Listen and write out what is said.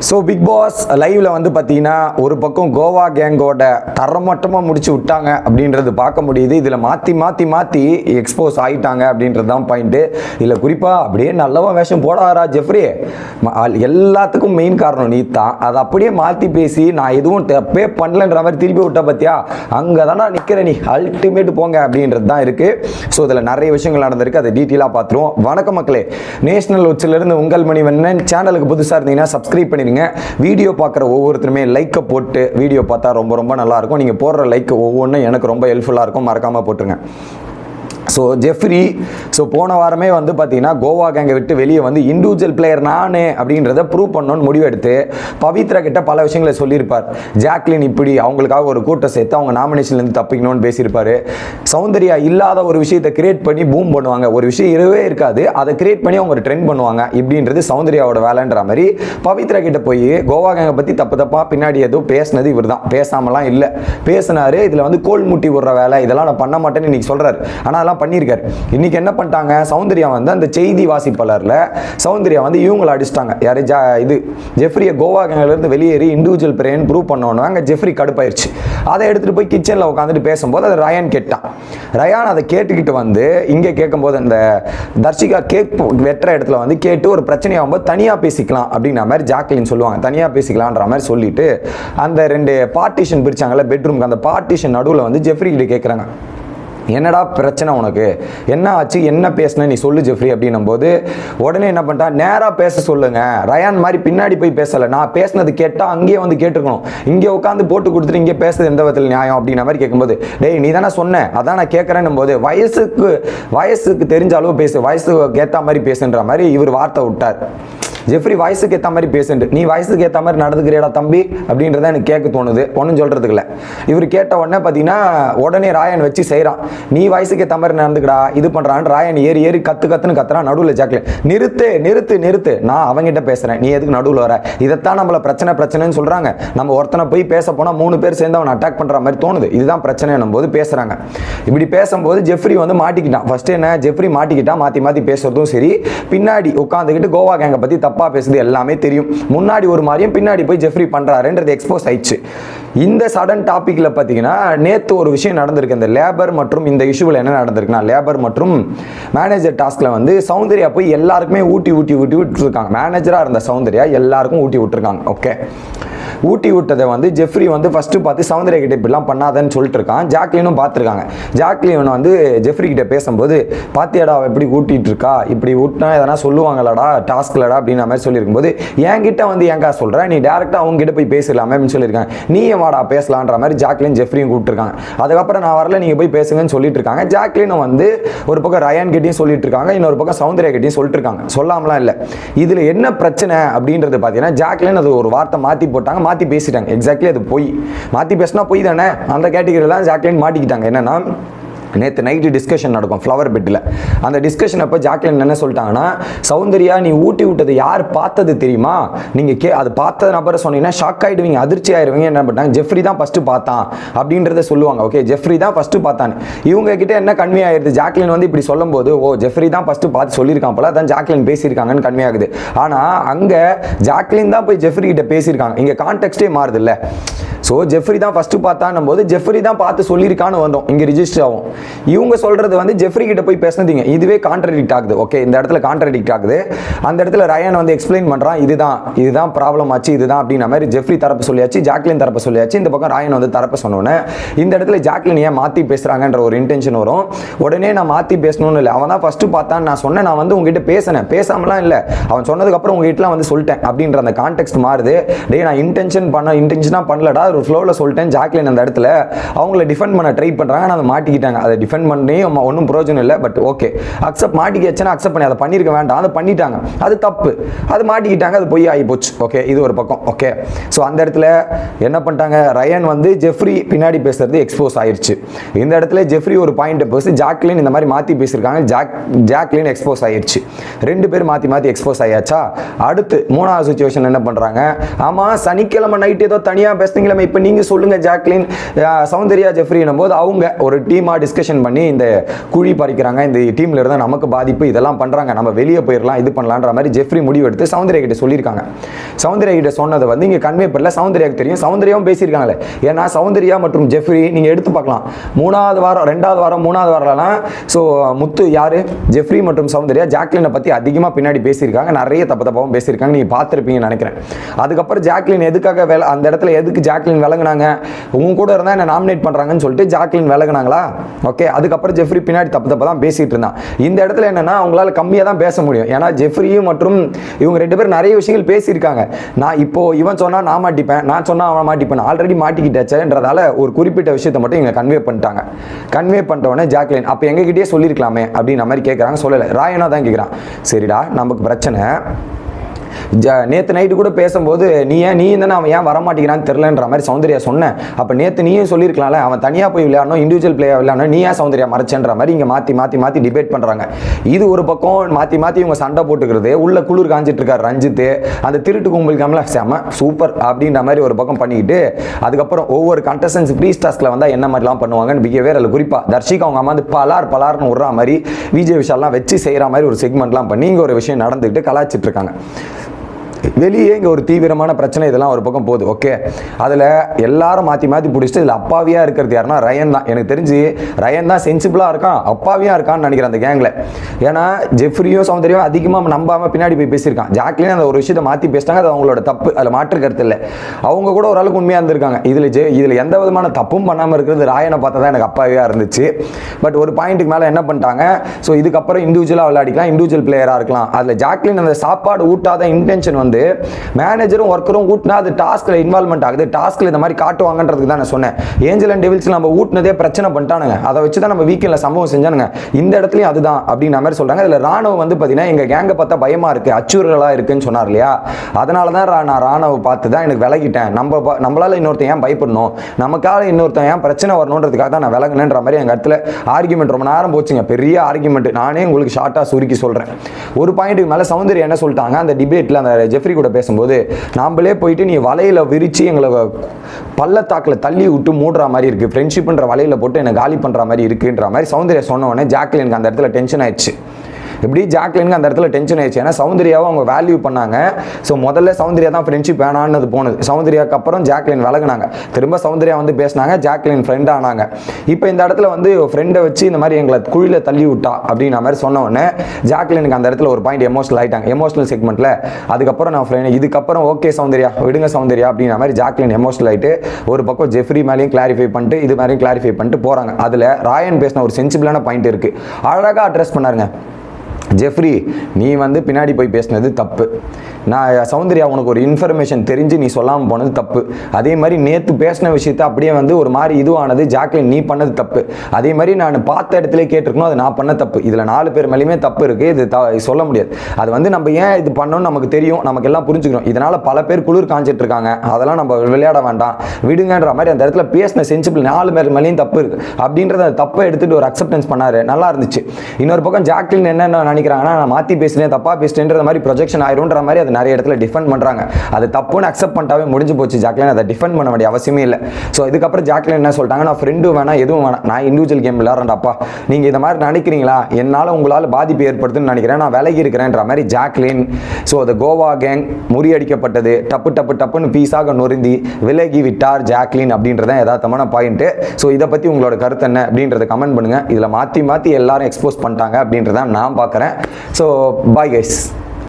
So big pass லைவ்ல வந்து பார்த்தீங்கன்னா ஒரு பக்கம் கோவா கேங்கோட தரமட்டமாக முடிச்சு விட்டாங்க அப்படின்றது பார்க்க முடியுது. இதில் மாற்றி மாற்றி மாற்றி எக்ஸ்போஸ் ஆகிட்டாங்க அப்படின்றது தான் பாயிண்ட்டு இதில் குறிப்பாக அப்படியே நல்லவன் வேஷம் போடாரா ஜெஃப்ரி. ம- ஆல் எல்லாத்துக்கும் மெயின் காரணம் நீ தான் அதை அப்படியே மாற்றி பேசி நான் எதுவும் தப்பே பண்ணலன்ற மாதிரி திருப்பி விட்ட பார்த்தியா அங்கே தானே நிற்கிற நீ அல்டிமேட் போங்க அப்படின்றது தான் இருக்குது ஸோ இதில் நிறைய விஷயங்கள் நடந்திருக்கு. அதை டீட்டெயிலாக பார்த்துருவோம். வணக்கம் மக்களே. நேஷனல் உச்சிலிருந்து உங்கள் மணி வண்ணன் சேனலுக்கு புதுசாக இருந்தீங்கன்னா சப்ஸ்கிரைப் பண்ணிடுங்க. வீடியோ பார்க்குற ஒவ்வொருத்தருமே லைக்கை போட்டு வீடியோ பார்த்தா ரொம்ப ரொம்ப நல்லா இருக்கும் நீங்கள் போடுற லைக் ஒவ்வொன்றும் எனக்கு ரொம்ப ஹெல்ப்ஃபுல்லாக இருக்கும். மறக்காமல் போட்டுருங்க. ஸோ ஜெஃப்ரி ஸோ போன வாரமே வந்து பார்த்தீங்கன்னா கோவா கேங்கை விட்டு வெளியே வந்து இண்டிவிஜுவல் பிளேயர் நானே அப்படின்றத ப்ரூவ் பண்ணணும்னு முடிவெடுத்து பவித்ரா கிட்ட பல விஷயங்களை சொல்லியிருப்பார். ஜாக்லின் இப்படி அவங்களுக்காக ஒரு கூட்டம் சேர்த்து அவங்க நாமினேஷன்லேருந்து தப்பிக்கணும்னு பேசியிருப்பாரு. சௌந்தர்யா இல்லாத ஒரு விஷயத்தை கிரியேட் பண்ணி பூம் பண்ணுவாங்க. ஒரு விஷயம் இரவே இருக்காது. அதை கிரியேட் பண்ணி அவங்க ட்ரெண்ட் பண்ணுவாங்க. இப்படின்றது சௌந்தர்யாவோட வேலைன்ற மாதிரி பவித்ரா கிட்ட போய் கோவா கேங்கை பற்றி தப்பு தப்பாக பின்னாடி ஏதோ பேசினது இவர் தான் பேசாமலாம் இல்லை. பேசினாரு. இதில் வந்து கோல் முட்டி விடுற வேலை. இதெல்லாம் நான் பண்ண மாட்டேன்னு இன்னைக்கு சொல்கிறார் ஆனால் அதெல்லாம் பண்ணியிருக்காரு. இன்னைக்கு என்ன பண்ணிட்டாங்க? சௌந்தர்யா வந்து அந்த செய்தி வாசிப்பாளரில் சௌந்தர்யா வந்து இவங்களை அடிச்சிட்டாங்க. யாரு? ஜா இது ஜெஃப்ரியை கோவா கேங்கிலேருந்து வெளியேறி இண்டிவிஜுவல் பிரேன் ப்ரூவ் பண்ணோன்னு அங்கே ஜெஃப்ரி கடுப்பாயிருச்சு. அதை எடுத்துகிட்டு போய் கிச்சனில் உட்காந்துட்டு பேசும்போது அது ரயான் கேட்டான். ரயான் அதை கேட்டுக்கிட்டு வந்து இங்கே கேட்கும்போது அந்த தர்ஷிகா கேக் வெட்டுற இடத்துல வந்து கேட்டு ஒரு பிரச்சனையாகும்போது தனியாக பேசிக்கலாம் அப்படின்ற மாதிரி ஜாக்லின் சொல்லுவாங்க. தனியாக பேசிக்கலான்ற மாதிரி சொல்லிட்டு அந்த ரெண்டு பார்ட்டிஷன் பிரிச்சாங்கல்ல பெட்ரூம்க்கு அந்த பார்ட்டிஷன் நடுவில் வந்து ஜெஃப்ரி கிட்ட கேட்குறாங்க என்னடா பிரச்சனை உனக்கு? என்ன ஆச்சு? என்ன பேசுன? நீ சொல்லு ஜெஃப்ரி அப்படின்னும் போது உடனே என்ன பண்ணிட்டா நேராக பேச சொல்லுங்க. ரயான் மாதிரி பின்னாடி போய் பேசலை. நான் பேசுனது கேட்டால் அங்கேயே வந்து கேட்டுருக்கணும். இங்கே உட்காந்து போட்டு கொடுத்துட்டு இங்கே பேசுறது எந்த விதத்தில் நியாயம் அப்படின்ற மாதிரி கேட்கும்போது டேய் நீ தானே சொன்ன? அதான் நான் கேட்குறேன்னும் போது வயசுக்கு வயசுக்கு தெரிஞ்ச அளவு பேசு. வயசுக்கு ஏற்ற மாதிரி பேசுன்ற மாதிரி இவர் வார்த்தை விட்டார். ஜெஃப்ரி வயசுக்கு ஏற்ற மாதிரி பேசுண்டு நீ வயசுக்கு ஏற்ற மாதிரி நடந்துக்கிறியடா தம்பி அப்படின்றத எனக்கு கேட்க தோணுது. ஒன்றும் சொல்கிறதுக்கு இல்லை இவர் கேட்ட உடனே பார்த்தீங்கன்னா உடனே ராயன் வச்சு செய்கிறான் நீ வயசுக்கு ஏற்ற மாதிரி நடந்துக்கடா இது பண்ணுறான்னு ராயன் ஏறி ஏறி கத்து கத்துன்னு கத்துறான் நடுவில் ஜாக்லின் நிறுத்து நிறுத்து நிறுத்து. நான் அவங்ககிட்ட பேசுகிறேன் நீ எதுக்கு நடுவில் வர? இதைத்தான் நம்மள பிரச்சனை பிரச்சனைன்னு சொல்கிறாங்க நம்ம ஒருத்தனை போய் பேச போனால் மூணு பேர் சேர்ந்து அவனை அட்டாக் பண்ணுற மாதிரி தோணுது. இதுதான் பிரச்சனைன்னும் போது பேசுகிறாங்க இப்படி பேசும்போது ஜெஃப்ரி வந்து மாட்டிக்கிட்டான். ஃபஸ்ட்டு என்ன ஜெஃப்ரி மாட்டிக்கிட்டான் மாற்றி மாற்றி பேசுறதும் சரி. பின்னாடி உட்காந்துக்கிட்டு கோவா கேங்கை பற்றி தப்பு தப்பாக பேசுது எல்லாமே தெரியும். முன்னாடி ஒரு மாதிரியும் பின்னாடி போய் ஜெஃப்ரி பண்ணுறாருன்றது எக்ஸ்போஸ் ஆயிடுச்சு. இந்த சடன் டாப்பிக்கில் பார்த்தீங்கன்னா நேற்று ஒரு விஷயம் நடந்திருக்கு. இந்த லேபர் மற்றும் இந்த இஷ்யூவில் என்ன நடந்திருக்குன்னா லேபர் மற்றும் மேனேஜர் டாஸ்கில் வந்து சௌந்தர்யா போய் எல்லாருக்குமே ஊட்டி ஊட்டி ஊட்டி விட்டுருக்காங்க. மேனேஜராக இருந்த சௌந்தர்யா எல்லாருக்கும் ஊட்டி விட்டுருக்காங்க. ஓகே ஊட்டி விட்டதை வந்து ஜெஃப்ரி வந்து ஃபர்ஸ்ட் பார்த்து சவுந்தரிய கிட்ட இப்படிலாம் பண்ணாதன்னு சொல்லிட்டு இருக்கான் ஜாக்லினும் பார்த்துருக்காங்க. ஜாக்லின் வந்து ஜெஃப்ரி கிட்ட பேசும்போது பாத்தியாடா அவள் எப்படி ஊட்டிட்டு இருக்கா? இப்படி ஊட்டினா எதனா சொல்லுவாங்களாடா? டாஸ்க்லடா? அப்படின்ற மாதிரி சொல்லியிருக்கும்போது என்கிட்ட வந்து ஏங்கா சொல்கிறேன் நீ டேரெக்டாக அவங்க கிட்ட போய் பேசலாமே அப்படின்னு சொல்லியிருக்காங்க. நீ வாடா பேசலான்ற மாதிரி ஜாக்லின் ஜெஃப்ரியும் கூப்பிட்டுருக்காங்க. அதுக்கப்புறம் நான் வரல நீங்கள் போய் பேசுங்கன்னு சொல்லிட்டு இருக்காங்க ஜாக்லினும் வந்து ஒரு பக்கம் ரயான் கிட்டையும் சொல்லிட்டு இருக்காங்க இன்னொரு பக்கம் சௌந்தர்யா கிட்டையும் சொல்லிட்டு இருக்காங்க சொல்லாமலாம் இல்லை. இதில் என்ன பிரச்சனை அப்படின்றது பார்த்தீங்கன்னா ஜாக்லின் அது ஒரு வார்த்தை மாற்றி போட்டாங்க. மாற்றி பேசிட்டாங்க. எக்ஸாக்ட்லி அது பொய். மாற்றி பேசினா பொய் தானே? அந்த கேட்டகரியில் தான் ஜாக்லின் மாட்டிக்கிட்டாங்க. என்னன்னா நேற்று நைட்டு டிஸ்கஷன் நடக்கும் ஃப்ளவர் பெட்டில் அந்த டிஸ்கஷன் அப்போ ஜாக்லின் என்ன சொல்லிட்டாங்கன்னா சௌந்தர்யா நீ ஊட்டி விட்டது யார் பார்த்தது தெரியுமா? நீங்கள் கே அது பார்த்த நபரை சொன்னீங்கன்னா ஷாக் ஆகிடுவீங்க அதிர்ச்சி ஆயிடுவீங்க என்ன பண்ணாங்க ஜெஃப்ரி தான் ஃபஸ்ட்டு பார்த்தான் அப்படின்றத சொல்லுவாங்க. ஓகே ஜெஃப்ரி தான் ஃபஸ்ட்டு பார்த்தான்னு. இவங்க கிட்ட என்ன கன்வே ஆயிடுது ஜாக்லின் வந்து இப்படி சொல்லும்போது ஓ ஜெஃப்ரி தான் ஃபஸ்ட்டு பார்த்து சொல்லியிருக்கான் போல அதான் ஜாக்லின் பேசியிருக்காங்கன்னு கன்வே ஆகுது. ஆனால் அங்கே ஜாக்லின் தான் போய் ஜெஃப்ரி கிட்ட பேசியிருக்காங்க. இங்கே கான்டெக்ட்டே மாறுது இல்லை ஸோ ஜெஃப்ரி தான் ஃபஸ்ட்டு பார்த்தான்னும் போது ஜெஃப்ரி தான் பார்த்து சொல்லியிருக்கான்னு வந்தோம். இங்கே ரிஜிஸ்டர் ஆகும். இவங்க சொல்கிறது வந்து ஜெஃப்ரி கிட்ட போய் பேசினதுங்க. இதுவே கான்ட்ரடிக்ட் ஆகுது. ஓகே இந்த இடத்துல கான்ட்ரடிக்ட் ஆகுது. அந்த இடத்துல ரயான் வந்து எக்ஸ்பிளைன் பண்ணுறான் இதுதான் இதுதான் ப்ராப்ளம் ஆச்சு இதுதான் அப்படின்ற மாதிரி ஜெஃப்ரி தரப்பு சொல்லியாச்சு ஜாக்லின் தரப்பு சொல்லியாச்சு. இந்த பக்கம் ராயன் வந்து தரப்பு சொன்னோன்னே இந்த இடத்துல ஜாக்லின் ஏன் மாற்றி பேசுகிறாங்கன்ற ஒரு இன்டென்ஷன் வரும். உடனே நான் மாற்றி பேசணும்னு இல்லை. அவன் தான் ஃபஸ்ட்டு பார்த்தான் நான் சொன்னேன். நான் வந்து உங்ககிட்ட பேசினேன். பேசாமலாம் இல்லை. அவன் சொன்னதுக்கப்புறம் உங்ககிட்டலாம் வந்து சொல்லிட்டேன் அப்படின்ற அந்த கான்டெக்ட் மாறுது. டேய் நான் இன்டென்ஷன் பண்ண இன்டென்ஷனாக பண்ணலடா. ஒரு ஃப்ளோவில் சொல்லிட்டேன். ஜாக்லின் அந்த இடத்துல அவங்கள டிஃபெண்ட் பண்ண ட்ரை பண்ணுறாங்க ஆனால் அதை மாட்டிக்கிட்டாங்க. அதை டிஃபெண்ட் பண்ணி ஒன்றும் பிரயோஜனம் இல்லை. பட் ஓகே அக்செப்ட் மாட்டிக்கிச்சுன்னா அக்செப்ட் பண்ணி அதை பண்ணியிருக்க வேண்டாம். அதை பண்ணிட்டாங்க. அது தப்பு. அது மாட்டிக்கிட்டாங்க. அது பொய் ஆகி போச்சு. ஓகே இது ஒரு பக்கம். ஓகே ஸோ அந்த இடத்துல என்ன பண்ணிட்டாங்க? ரயன் வந்து ஜெஃப்ரி பின்னாடி பேசுறது எக்ஸ்போஸ் ஆயிருச்சு. இந்த இடத்துல ஜெஃப்ரி ஒரு பாயிண்ட் பேசி ஜாக்லின் இந்த மாதிரி மாற்றி பேசியிருக்காங்க. ஜாக் ஜாக்லின் எக்ஸ்போஸ் ஆயிருச்சு. ரெண்டு பேரும் மாற்றி மாற்றி எக்ஸ்போஸ் ஆயாச்சா? அடுத்து மூணாவது சுச்சுவேஷன் என்ன பண்ணுறாங்க ஆமாம் சனிக்கிழமை நைட் ஏதோ தனியாக பேசுனீங்களே இப்போ நீங்கள் சொல்லுங்கள் ஜாக்லின் சௌந்தர்யா ஜெஃப்ரினும் போது அவங்க ஒரு டீமாக டிஸ்கஷன் பண்ணி இந்த குழி பறிக்கிறாங்க இந்த டீமில் இருந்தால் நமக்கு பாதிப்பு இதெல்லாம் பண்ணுறாங்க நம்ம வெளியே போயிடலாம் இது பண்ணலான்ற மாதிரி ஜெஃப்ரி முடிவு எடுத்து சௌந்தர்யா கிட்ட சொல்லியிருக்காங்க. சௌந்தர்யா கிட்ட சொன்னதை வந்து இங்கே கன்வே பண்ணல சௌந்தர்யாவுக்கு தெரியும் சௌந்தர்யாவும் பேசியிருக்காங்களே ஏன்னா சௌந்தர்யா மற்றும் ஜெஃப்ரி நீங்கள் எடுத்து பார்க்கலாம். மூணாவது வாரம் ரெண்டாவது வாரம் மூணாவது வாரம்லாம் ஸோ முத்து யார்? ஜெஃப்ரி மற்றும் சௌந்தர்யா ஜாக்லினை பற்றி அதிகமாக பின்னாடி பேசியிருக்காங்க நிறைய தப்பு தப்பாகவும் பேசியிருக்காங்க நீங்கள் பார்த்துருப்பீங்கன்னு நினைக்கிறேன். அதுக்கப்புறம் ஜாக்லின் எதுக்காக வேலை அந்த இடத்துல எதுக்கு ஜாக்லின் விளங்குனாங்க உங்க கூட இருந்தால் என்ன நாமினேட் பண்ணுறாங்கன்னு சொல்லிட்டு ஜாக்லின் விலகுனாங்களா? ஓகே அதுக்கப்புறம் ஜெஃப்ரி பின்னாடி தப்பு தப்பு தான் பேசிட்டு இருந்தான். இந்த இடத்துல என்னன்னா அவங்களால கம்மியாக தான் பேச முடியும். ஏன்னா ஜெஃப்ரியும் மற்றும் இவங்க ரெண்டு பேரும் நிறைய விஷயங்கள் பேசியிருக்காங்க. நான் இப்போ இவன் சொன்னா நான் மாட்டிப்பேன் நான் சொன்னா அவன் மாட்டிப்பேன் ஆல்ரெடி மாட்டிக்கிட்டாச்சேன்றதால ஒரு குறிப்பிட்ட விஷயத்தை மட்டும் இங்கே கன்வே பண்ணிட்டாங்க. கன்வே பண்ணிட்ட ஜாக்லின் அப்போ எங்ககிட்டயே சொல்லியிருக்கலாமே அப்படின்ற மாதிரி கேட்குறாங்க சொல்லலை. ராயனா தான் கேட்குறான் சரிடா நமக்கு பிரச்சனை. நேற்று நைட்டு கூட பேசும்போது நீ ஏன் நீ தானே அவன் ஏன் வரமாட்டேங்கிறான்னு தெரிலன்ற மாதிரி சௌந்தர்யா சொன்னேன். அப்போ நேற்று நீயும் சொல்லியிருக்கலாம்ல அவன் தனியாக போய் விளையாடணும் இண்டிவிஜுவல் பிளேயர் விளையாடணும் நீ ஏன் சௌந்தர்யா மறைச்சன்ற மாதிரி இங்கே மாற்றி மாற்றி மாற்றி டிபேட் பண்ணுறாங்க இது ஒரு பக்கம் மாற்றி மாற்றி இவங்க சண்டை போட்டுக்கிறது உள்ள குளிர் காஞ்சிட்டு ரஞ்சித்து அந்த திருட்டு கும்பல் கமல செம சூப்பர் அப்படின்ற மாதிரி ஒரு பக்கம் பண்ணிக்கிட்டு அதுக்கப்புறம் ஒவ்வொரு கண்டஸ்டன்ஸ் ஃப்ரீ ஸ்டாஸ்கில் வந்தால் என்ன மாதிரிலாம் பண்ணுவாங்கன்னு பிஹேவியர் அதில் குறிப்பாக தர்ஷிகா அவங்க அம்மா வந்து பலார் பலார்னு விட்ற மாதிரி விஜய் விஷால்லாம் வச்சு செய்கிற மாதிரி ஒரு செக்மெண்ட்லாம் பண்ணி இங்கே ஒரு விஷயம் நடந்துக்கிட்டு கலாச்சிட்டு இருக்காங்க வெளியே இங்கே ஒரு தீவிரமான பிரச்சனை இதெல்லாம் ஒரு பக்கம் போகுது. ஓகே அதில் எல்லாரும் மாற்றி மாற்றி பிடிச்சிட்டு இதில் அப்பாவியாக இருக்கிறது யாருன்னா ரயன் தான். எனக்கு தெரிஞ்சு ரயன் தான் சென்சிபிளாக இருக்கான் அப்பாவியாக இருக்கான்னு நினைக்கிறேன் அந்த கேங்கில் ஏன்னா ஜெஃப்ரியும் சௌந்தரியும் அதிகமாக நம்பாமல் பின்னாடி போய் பேசியிருக்கான். ஜாக்லின் அந்த ஒரு விஷயத்தை மாற்றி பேசிட்டாங்க அது அவங்களோட தப்பு அதில் மாற்று கருத்து இல்லை. அவங்க கூட ஓரளவுக்கு உண்மையாக இருந்திருக்காங்க. இதில் ஜெ இதில் எந்த விதமான தப்பும் பண்ணாமல் இருக்கிறது ராயனை பார்த்தா தான் எனக்கு அப்பாவியாக இருந்துச்சு. பட் ஒரு பாயிண்ட்டுக்கு மேலே என்ன பண்ணிட்டாங்க? ஸோ இதுக்கப்புறம் இண்டிவிஜுவலாக விளையாடிக்கலாம் இண்டிவிஜுவல் பிளேயராக இருக்கலாம். அதில் ஜாக்லின் அந்த சாப்பாடு ஊட்டாத இன்டென்ஷன் வந்து மேனேஜரும் ஒர்க்கரும் ஊட்டினா அது டாஸ்கில் இன்வால்மெண்ட் ஆகுது. டாஸ்கில் இந்த மாதிரி காட்டுவாங்கன்றதுக்கு தான் நான் சொன்னேன். ஏஞ்சல் அண்ட் டெவில்ஸ் நம்ம ஊட்டினதே பிரச்சனை பண்ணிட்டானுங்க. அதை வச்சு தான் நம்ம வீக்கெண்டில் சம்பவம் செஞ்சானுங்க. இந்த இடத்துலையும் அதுதான் அப்படின்ற மாதிரி சொல்கிறாங்க இதில் ராணுவம் வந்து பார்த்தீங்கன்னா எங்கள் கேங்கை பார்த்தா பயமாக இருக்குது அச்சுறுகளாக இருக்குன்னு சொன்னார் இல்லையா? அதனால தான் ரா- நான் ராணுவ பார்த்து தான் எனக்கு விலகிட்டேன். நம்ம நம்மளால் இன்னொருத்தன் ஏன் பயப்படணும்? நமக்காக இன்னொருத்தன் ஏன் பிரச்சனை வரணுன்றதுக்காக தான் நான் விலகினேன்ற மாதிரி எங்கள் இடத்துல ஆர்குமெண்ட் ரொம்ப நேரம் போச்சுங்க. பெரிய ஆர்குமெண்ட் நானே உங்களுக்கு ஷார்ட்டாக சுருக்கி சொல்கிறேன் ஒரு பாயிண்ட்டுக்கு மேலே சௌந்தர்யா என்ன சொல்லிட்டாங்க? அந்த டிபேட்டில் அந்த ரெஃப்ரி கூட பேசும்போது நாம்பளே போயிட்டு நீ வலையில விரித்து எங்களை பள்ளத்தாக்கில் தள்ளி விட்டு மூடுற மாதிரி இருக்குது ஃப்ரெண்ட்ஷிப்ன்ற வலையில போட்டு என்னை காலி பண்ணுற மாதிரி இருக்குன்ற மாதிரி சௌந்தர்யா சொன்ன உடனே ஜாக்லினுக்கு அந்த இடத்துல டென்ஷன் ஆயிடுச்சு. எப்படி ஜாக்லினுக்கு அந்த இடத்துல டென்ஷன் ஆயிடுச்சு. ஏன்னா சௌந்தர்யாவை அவங்க வேல்யூ பண்ணாங்க. ஸோ முதல்ல சௌந்தர்யா தான் ஃப்ரெண்ட்ஷிப் வேணான்னு போனது. சௌந்தர்யாவுக்கு அப்புறம் ஜாக்லின் விலகுனாங்க. திரும்ப சௌந்தர்யா வந்து பேசினாங்க ஜாக்லின் ஃப்ரெண்ட் ஆனாங்க. இப்போ இந்த இடத்துல வந்து ஃப்ரெண்டை வச்சு இந்த மாதிரி எங்களை குழியில் தள்ளி விட்டா அப்படின்ற மாதிரி சொன்ன உடனே ஜாக்லினுக்கு அந்த இடத்துல ஒரு பாயிண்ட் எமோஷனல் ஆயிட்டாங்க. எமோஷனல் செக்மெண்ட்டில் அதுக்கப்புறம் நான் ஃப்ரெண்ட் இதுக்கப்புறம் ஓகே சௌந்தர்யா விடுங்க சௌந்தர்யா அப்படின்ற மாதிரி ஜாக்லின் எமோஷனல் ஆயிட்டு ஒரு பக்கம் ஜெஃப்ரி மேலேயும் கிளாரிஃபை பண்ணிட்டு இது மாதிரியும் கிளாரிஃபை பண்ணிட்டு போகிறாங்க அதில் ராயன் பேசின ஒரு சென்சிபிளான பாயிண்ட் இருக்குது அழகாக அட்ரஸ் பண்ணாருங்க. ஜெஃப்ரி நீ வந்து பின்னாடி போய் பேசினது தப்பு. நான் சௌந்தர்யா உனக்கு ஒரு இன்ஃபர்மேஷன் தெரிஞ்சு நீ சொல்லாமல் போனது தப்பு. அதே மாதிரி நேற்று பேசின விஷயத்த அப்படியே வந்து ஒரு மாதிரி இதுவானது ஜாக்லின் நீ பண்ணது தப்பு. அதே மாதிரி நான் பார்த்த இடத்துல கேட்டிருக்கணும் அது நான் பண்ண தப்பு. இதில் நாலு பேர் மேலேயுமே தப்பு இருக்குது இது த சொல்ல முடியாது. அது வந்து நம்ம ஏன் இது பண்ணோம்னு நமக்கு தெரியும் நமக்கு எல்லாம் புரிஞ்சுக்கிறோம். இதனால் பல பேர் குளிர் காஞ்சிட்டு இருக்காங்க அதெல்லாம் நம்ம விளையாட வேண்டாம். விடுங்கன்ற மாதிரி அந்த இடத்துல பேசின சென்சிபிள் நாலு பேர் மேலேயும் தப்பு இருக்கு. அப்படின்றத அந்த தப்பை எடுத்துகிட்டு ஒரு அக்செப்டன்ஸ் பண்ணார். நல்லா இருந்துச்சு. இன்னொரு பக்கம் ஜாக்லின் என்னென்ன நினைக்கிறாங்கன்னா நான் மாற்றி பேசினேன் தப்பாக பேசினேன்ற மாதிரி ப்ரொஜெக்ஷன் ஆயிரும்ன்ற மாதிரி அது நிறைய இடத்துல டிஃபெண்ட் பண்ணுறாங்க அது தப்புன்னு அக்செப்ட் பண்ணிட்டாவே முடிஞ்சு போச்சு. ஜாக்லின் அதை டிஃபெண்ட் பண்ண வேண்டிய அவசியமே இல்லை. ஸோ இதுக்கப்புறம் ஜாக்லின் என்ன சொல்லிட்டாங்க? நான் ஃப்ரெண்டு வேணாம் எதுவும் வேணாம் நான் இண்டிவிஜுவல் கேம் விளாட்றேன்டாப்பா நீங்கள் இதை மாதிரி நினைக்கிறீங்களா? என்னால் உங்களால் பாதிப்பு ஏற்படுதுன்னு நினைக்கிறேன். நான் விலகி இருக்கிறேன்ற மாதிரி ஜாக்லின் ஸோ அது கோவா கேங் முறியடிக்கப்பட்டது. டப்பு டப்பு டப்புன்னு பீஸாக நொறுந்தி விலகி விட்டார் ஜாக்லின் அப்படின்றதான் யதார்த்தமான பாயிண்ட்டு ஸோ இதை பற்றி உங்களோட கருத்து என்ன அப்படின்றத கமெண்ட் பண்ணுங்கள் இதில் மாற்றி மாற்றி எல்லாரும் எக்ஸ்போஸ் பண்ணிட்டாங்க அப்படின்றத நான் பார்க்குறேன். So bye guys